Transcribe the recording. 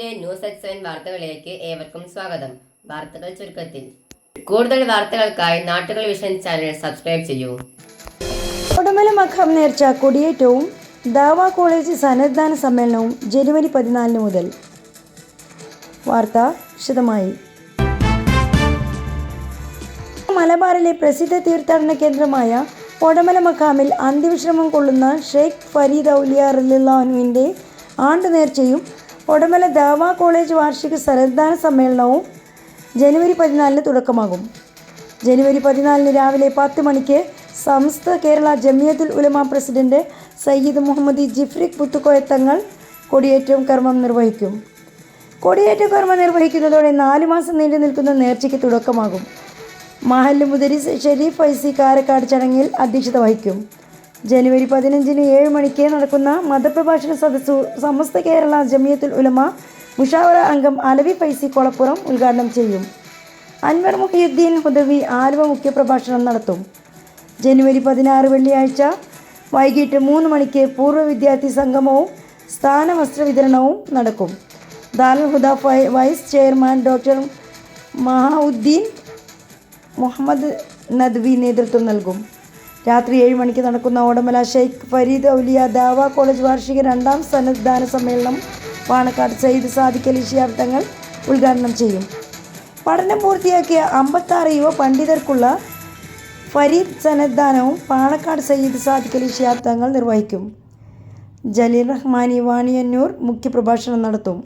വാർത്തകളിലേക്ക് ഏവർക്കും സ്വാഗതം. വാർത്തകൾ ചുരുക്കത്തിൽ. കൂടുതൽ വാർത്തകൾക്കായി നാട്ടുകൾ വിഷൻ ചാനൽ സബ്സ്ക്രൈബ് ചെയ്യൂ. ഉടമല മഖം നേർച്ച കൊടിയേറ്റവും ദാവ കോളേജ് സന്നദ്ധാന സമ്മേളനവും ജനുവരി പതിനാലിന് മുതൽ. വാർത്ത വിശദമായി. മലബാറിലെ പ്രസിദ്ധ തീർത്ഥാടന കേന്ദ്രമായ ഒടമല മഖാമിൽ അന്ത്യവിശ്രമം കൊള്ളുന്ന ഷെയ്ഖ് ഫരീദ് ഔലിയ റലിള്ളാഹുവിന്റെ ആണ്ട് നേർച്ചയും ഒടമല ദേവ കോളേജ് വാർഷിക സരദാന സമ്മേളനവും ജനുവരി പതിനാലിന് തുടക്കമാകും. ജനുവരി പതിനാലിന് രാവിലെ പത്ത് മണിക്ക് സംസ്ഥ കേരള ജമിയത്തുൽ ഉലമ പ്രസിഡന്റ് സയ്യിദ് മുഹമ്മദ് ജിഫ്രിഖ് പുത്തുക്കോയ തങ്ങൾ കൊടിയേറ്റവും കർമ്മം നിർവഹിക്കും. കൊടിയേറ്റ കർമ്മം നിർവഹിക്കുന്നതോടെ നാല് മാസം നീണ്ടു നിൽക്കുന്ന നേർച്ചയ്ക്ക് തുടക്കമാകും. മഹല്ല് മുദരിസ് ഷെരീഫ് ഫൈസി കാരക്കാട് ചടങ്ങിൽ അധ്യക്ഷത വഹിക്കും. ജനുവരി പതിനഞ്ചിന് ഏഴ് മണിക്ക് നടക്കുന്ന മതപ്രഭാഷണ സദസ്സു സമസ്ത കേരള ജമിയത്തുൽ ഉലമ മുഷാവറ അംഗം അലവി ഫൈസി കൊളപ്പുറം ഉദ്ഘാടനം ചെയ്യും. അൻവർ മുഹിയുദ്ദീൻ ഹുദവി ആലുവ മുഖ്യപ്രഭാഷണം നടത്തും. ജനുവരി പതിനാറ് വെള്ളിയാഴ്ച വൈകിട്ട് മൂന്ന് മണിക്ക് പൂർവ വിദ്യാർത്ഥി സംഗമവും സ്ഥാന വസ്ത്ര വിതരണവും നടക്കും. Darul Huda vice chairman doctor Mohiuddin Muhammad Nadvi നേതൃത്വം നൽകും. രാത്രി ഏഴ് മണിക്ക് നടക്കുന്ന ഓടമല ഷെയ്ഖ് ഫരീദ് ഔലിയ ദാവ കോളേജ് വാർഷിക രണ്ടാം സന്നദ്ധാന സമ്മേളനം പാണക്കാട് സയ്യിദ് സാദിഖ് അലി തങ്ങൾ ഉദ്ഘാടനം ചെയ്യും. പഠനം പൂർത്തിയാക്കിയ അമ്പത്താറ് യുവ പണ്ഡിതർക്കുള്ള ഫരീദ് സന്നദ്ധാനവും പാണക്കാട് സയ്യിദ് സാദിഖ് അലി തങ്ങൾ നിർവഹിക്കും. ജലീൽ റഹ്മാനി വാണിയന്നൂർ മുഖ്യപ്രഭാഷണം നടത്തും.